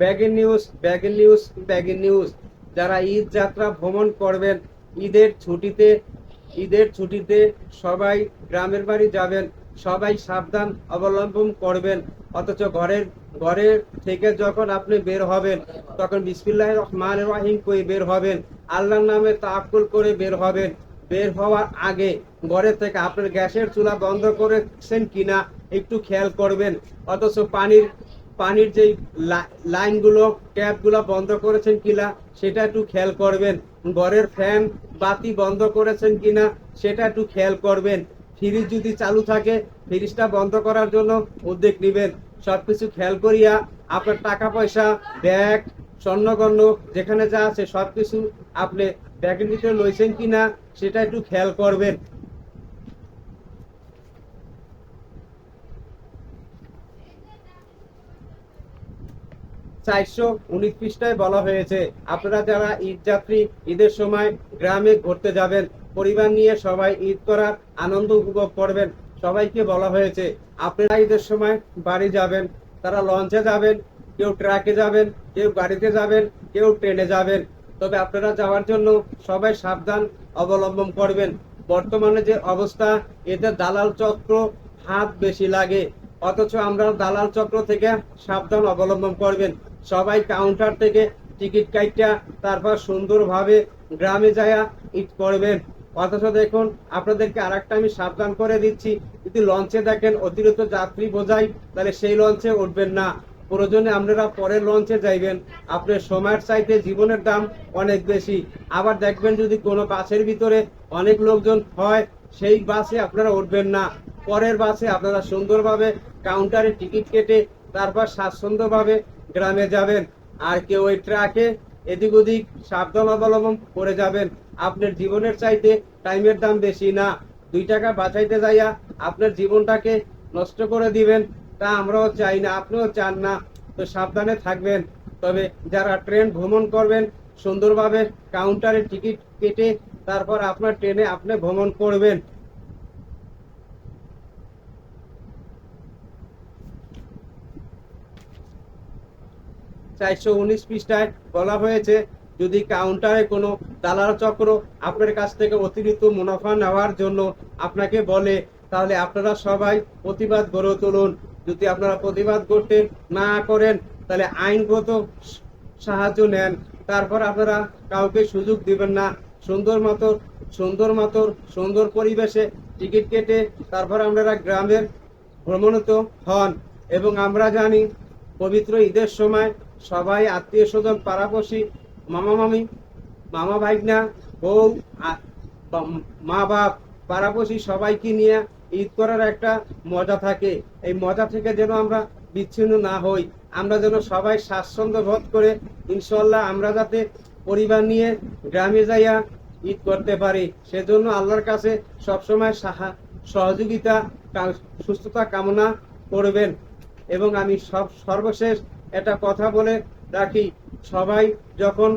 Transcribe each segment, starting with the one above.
ব্যাগের নিউজ ব্যাগের নিউজ ব্যাগের নিউজ। যারা ঈদ যাত্রা ভ্রমণ করবেন, ঈদের ছুটিতে ঈদের ছুটিতে সবাই গ্রামের বাড়ি যাবেন, সবাই সাবধান অবলম্বন করবেন। অথচ ঘরের ঘরের থেকে যখন আপনি বের হবেন, তখন বিসমিল্লাহ রহমান রাহিম কই বের হবেন, আল্লাহর নামে তাকুল করে বের হবেন। বের হওয়ার আগে ঘরের থেকে আপনার গ্যাসের চুলা বন্ধ করেছেন কিনা একটু খেয়াল করবেন। অথচ পানির পানির লা- লাইনগুলো, ট্যাপগুলো বন্ধ করেছেন কিনা, সেটা একটু খেয়াল করবেন। ঘরের ফ্যান, বাতি বন্ধ করেছেন কিনা, সেটা একটু খেয়াল করবেন। ফ্রিজ যদি চালু থাকে, ফ্রিজটা বন্ধ করার জন্য উদ্যোগ নেবেন। সবকিছু খেয়াল করিয়া আপনার টাকা পয়সা ব্যাগ স্বর্ণগণ্য যেখানে যা আছে সবকিছু আপনি ব্যাগের ভিতরে লইছেন কিনা, সেটা একটু খেয়াল করবেন। চারশো উনিশ পৃষ্ঠায় বলা হয়েছে, আপনারা যারা ঈদ যাত্রী, ঈদের সময় গ্রামে ঘুরতে যাবেন, পরিবার নিয়ে সবাই ঈদ করার আনন্দ উপভোগ করবেন। সবাইকে বলা হয়েছে, আপনারা ঈদের সময় বাড়ি যাবেন, তারা লঞ্চে যাবেন, কেউ ট্রাকে যাবেন, কেউ গাড়িতে যাবেন, কেউ ট্রেনে যাবেন। তবে আপনারা যাওয়ার জন্য সবাই সাবধান অবলম্বন করবেন। বর্তমানে যে অবস্থা, এতে দালাল চক্র হাত বেশি লাগে, অথচ আমরা দালাল চক্র থেকে সাবধান অবলম্বন করবেন। সবাই কাউন্টার থেকে টিকিট কাইটা তারপর সুন্দরভাবে গ্রামে যায়া ঈদ করবেন। অথচ দেখুন, আপনাদেরকে আরেকটা আমি সাবধান করে দিচ্ছি, যদি লঞ্চে দেখেন অতিরিক্ত যাত্রী বোঝাই, তাহলে সেই লঞ্চে উঠবেন না। প্রয়োজনে আপনারা পরের লঞ্চে যাইবেন। আপনার সময়ের চাইতে জীবনের দাম অনেক বেশি। আবার দেখবেন যদি কোনো বাসের ভিতরে অনেক লোকজন হয়, সেই বাসে আপনারা উঠবেন না। পরের বাসে আপনারা সুন্দরভাবে কাউন্টারে টিকিট কেটে, তারপর স্বাচ্ছন্দ্যভাবে গ্রামে যাবেন, আর কেউ ওই ট্রাকে এদিক ওদিক সাবধান অবলম্বন করে যাবেন। আপনার জীবনের চাইতে টাইমের দাম বেশি না। দুই টাকা বাঁচাইতে যাইয়া আপনার জীবনটাকে নষ্ট করে দিবেন, তা আমরাও চাই না, আপনিও চান না, তো সাবধানে থাকবেন। তবে যারা ট্রেন ভ্রমণ করবেন, সুন্দরভাবে কাউন্টারে টিকিট কেটে তারপর আপনার ট্রেনে আপনি ভ্রমণ করবেন। চারশো উনিশ পৃষ্ঠায় বলা হয়েছে, যদি কাউন্টারে কোনো দালাল চক্র আপনার কাছ থেকে অতিরিক্ত মুনাফা নেওয়ার জন্য আপনাকে বলে, তাহলে আপনারা সবাই প্রতিবাদ গড়ে তুলুন। যদি আপনারা প্রতিবাদ করতে না করেন, তাহলে আইনগত সাহায্য নেন। তারপর আপনারা কাউকে সুযোগ দিবেন না। সুন্দর মতো সুন্দর মতো সুন্দর পরিবেশে টিকিট কেটে তারপর আপনারা গ্রামের ভ্রমণত হন। এবং আমরা জানি, পবিত্র ঈদের সময় সবাই, আত্মীয় স্বজন, পাড়াপড়শি, মামা মামি, মামা ভাইগনা, বউ মা বাপ, পাড়াপড়শি সবাইকে নিয়ে ঈদ করার একটা মজা থাকে। এই মজা থেকে যেন আমরা বিচ্ছিন্ন না হই। আমরা যেন সবাই স্বাচ্ছন্দ্য বোধ করে ইনশাল্লাহ আমরা যাতে পরিবার নিয়ে গ্রামে যাইয়া ঈদ করতে পারি। সেজন্য আল্লাহর কাছে সবসময় সাহা, সহযোগিতা সুস্থতা কামনা করবেন। এবং আমি সব, সর্বশেষ একটা কথা বলে রাখি, সবাই যখন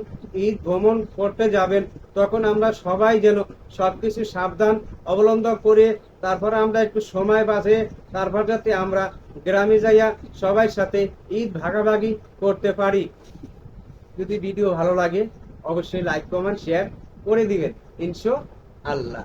ঈদ ভ্রমণ করতে যাবেন, তখন আমরা সবাই যেন সবকিছু সাবধান অবলম্বন করে, তারপরে আমরা একটু সময় বাঁচে তারপর যাতে আমরা গ্রামে যাইয়া সবাই সাথে ঈদ ভাগাভাগি করতে পারি। যদি ভিডিও ভালো লাগে, অবশ্যই লাইক কমেন্ট শেয়ার করে দিবেন। ইনশো আল্লাহ